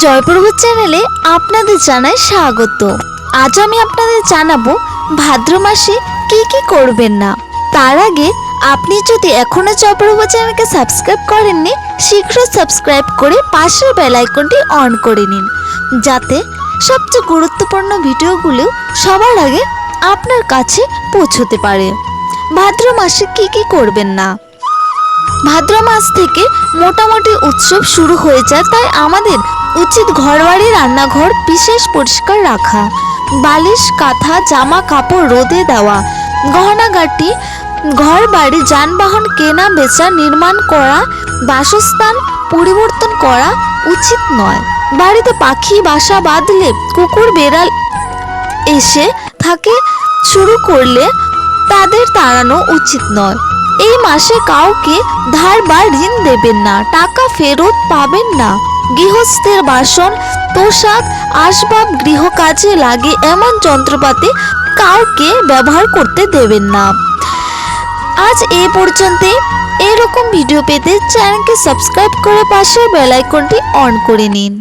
জয়প্রভু চ্যানেলে আপনাদের জানাই স্বাগত। আজ আমি আপনাদের জানাব ভাদ্র মাসে কি কি করবেন না। তার আগে আপনি যদি এখনও জয়প্রভু চ্যানেলকে সাবস্ক্রাইব করেননি, শীঘ্র সাবস্ক্রাইব করে পাশের বেল আইকনটি অন করে নিন। যাতে সবচেয়ে গুরুত্বপূর্ণ ভিডিওগুলো সবার আগে আপনার কাছে পৌঁছতে পারে। ভাদ্র মাসে কি কি করবেন না? ভাদ্র মাস থেকে মোটামুটি উৎসব শুরু হয়ে যায়, তাই আমাদের উচিত ঘরবাড়ি, রান্নাঘর বিশেষ পরিষ্কার রাখা। বালিশ, কাঁথা, জামা, কাপড় রোদে দেওয়া। গহনাগাটি ঘর বাড়ি যানবাহন কেনা, বেচা, নির্মাণ করা, বাসস্থান পরিবর্তন করা উচিত নয়। বাড়িতে পাখি, বাসা বাঁধলে কুকুর, বেড়াল এসে থাকে, শুরু করলে তাদের তাড়ানো উচিত নয়। এই মাসে কাউকে ধার বা ঋণ দেবেন না, টাকা ফেরত পাবেন না। গৃহস্থের বাসন পোশাক আসবাব গৃহকাজে লাগে এমন যন্ত্রপাতি কাউকে ব্যবহার করতে দেবেন না। আজ এই পর্যন্ত এরকম ভিডিও পেতে চ্যানেলকে সাবস্ক্রাইব করে পাশের বেল আইকনটি অন করে নিন।